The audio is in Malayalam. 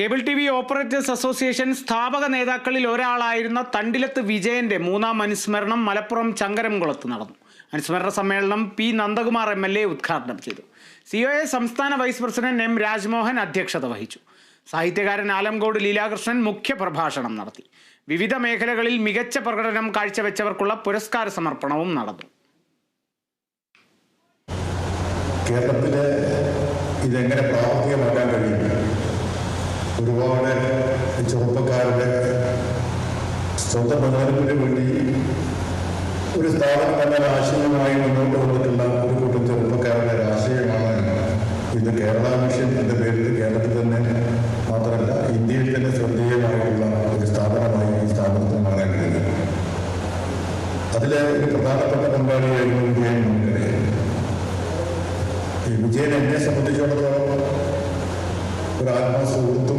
Cable T V operators association സ്ഥാപക നേതാക്കളിൽ ഒരാളായിരുന്ന തണ്ടിലത്ത് വിജയന്റെ മൂന്നാം അനുസ്മരണം മലപ്പുറം ചങ്കരംകുളത്ത് നടന്നു. അനുസ്മരണ സമ്മേളനം P Nandakumar M L A ഉദ്ഘാടനം ചെയ്തു. സി ഒ എ സംസ്ഥാന വൈസ് പ്രസിഡന്റ് എം രാജ്മോഹൻ അധ്യക്ഷത വഹിച്ചു. സാഹിത്യകാരൻ ആലംകോട് ലീലാകൃഷ്ണൻ മുഖ്യപ്രഭാഷണം നടത്തി. വിവിധ മേഖലകളിൽ മികച്ച പ്രകടനം കാഴ്ചവെച്ചവർക്കുള്ള പുരസ്കാര സമർപ്പണവും നടന്നു. കേരളത്തിൽ ഇതെങ്ങനെ പ്രാവർത്തികമാക്കാൻ കഴിയും? ഒരുപാട് ചെറുപ്പക്കാരുടെ സ്വന്തം പ്രധാനത്തിന് വേണ്ടി ഒരു സ്ഥാപനം തന്നെ ആശയമായി മുന്നോട്ട് വന്നിട്ടുള്ള ഒരു കൂട്ടം ചെറുപ്പക്കാരുടെ ആശയമാണ് ഇന്ന് കേരള മിഷൻ എന്ന പേരിൽ കേരളത്തിൽ തന്നെ മാത്രമല്ല ഇന്ത്യയിൽ തന്നെ ശ്രദ്ധേയമായിട്ടുള്ള ഒരു സ്ഥാപനമായി ഈ സ്ഥാപനത്തിന് മാറാൻ കഴിയുന്നത് അതിലെ ഒരു പ്രധാനപ്പെട്ട പങ്കാളിയായിരുന്നു വിജയൻ മുൻകരെ ഈ വിജയൻ എന്നെ സംബന്ധിച്ചിടത്തോളം ഒരു ആത്മസുഹൃത്തും